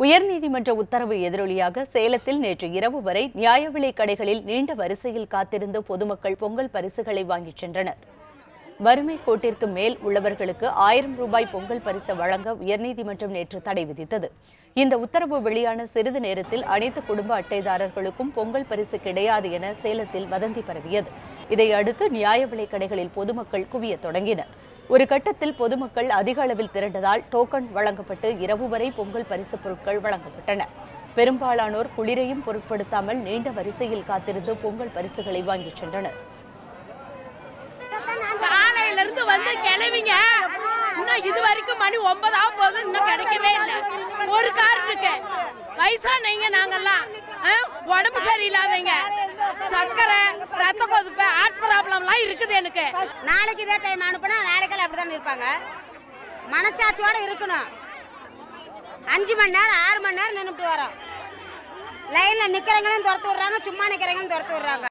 உயர்நீதிமன்ற உத்தரவு எதிரொலியாக சேலத்தில் நேற்று இரவு வரை நியாய விலைக் கடைகளில் நீண்ட வரிசையில் காத்திருந்த பொதுமக்கள் பொங்கல் பரிசுகளை வாங்கிச் சென்றனர். வறுமை கோட்டிற்கு மேல் உள்ளவர்களுக்கு ஆயிரம் ரூபாய் பொங்கல் பரிசு வழங்க உயர்நீதிமன்றம் நேற்று தடை விதித்தது. இந்த உத்தரவு வெளியான சிறிது நேரத்தில் அனைத்து குடும்ப அட்டைதாரர்களுக்கும் பொங்கல் பரிசு கிடையாது என சேலத்தில் வதந்தி பரவியது. இதையடுத்து நியாய விலைக் கடைகளில் பொதுமக்கள் குவியத் தொடங்கினர். ஒரு கட்டத்தில் பொதுமக்கள் அதிக அளவில் திரண்டதால் டோக்கன் வழங்கப்பட்டு இரவு வரை பொங்கல் பரிசு பொருட்கள் வழங்கப்பட்டன. பெரும்பாலானோர் குளிரையும் பொருட்படுத்தாமல் நீண்ட வரிசையில் காத்திருந்து பொங்கல் பரிசுகளை வாங்கிச் சென்றனர். காலையில இருந்து வந்து கிளவிங்க இன்னும் இது வரைக்கும் மணி ஒன்பது போகுது இன்னும் கிடைக்கவே இல்லை. ஒரு காரணத்துக்கு வயசானவங்க நாங்கெல்லாம். உடம்பு சரியில்லாதவங்க சர்க்கரை ரத்த கொதிப்பு ஹார்ட் இருக்குது எனக்கு. நாளைக்கு இதே டைம் அனுப்புனா நாளைக்கெல்லாம் அப்படி தான் இருப்பாங்க. மனசாட்சியோட இருக்கணும். அஞ்சு மணி நேரம் ஆறு மணி நேரம் நின்றுட்டு வரோம். லைனில் நிற்கிறவங்களும் துரத்து விட்றாங்க சும்மா நிற்கிறவங்களும் துரத்து விட்றாங்க.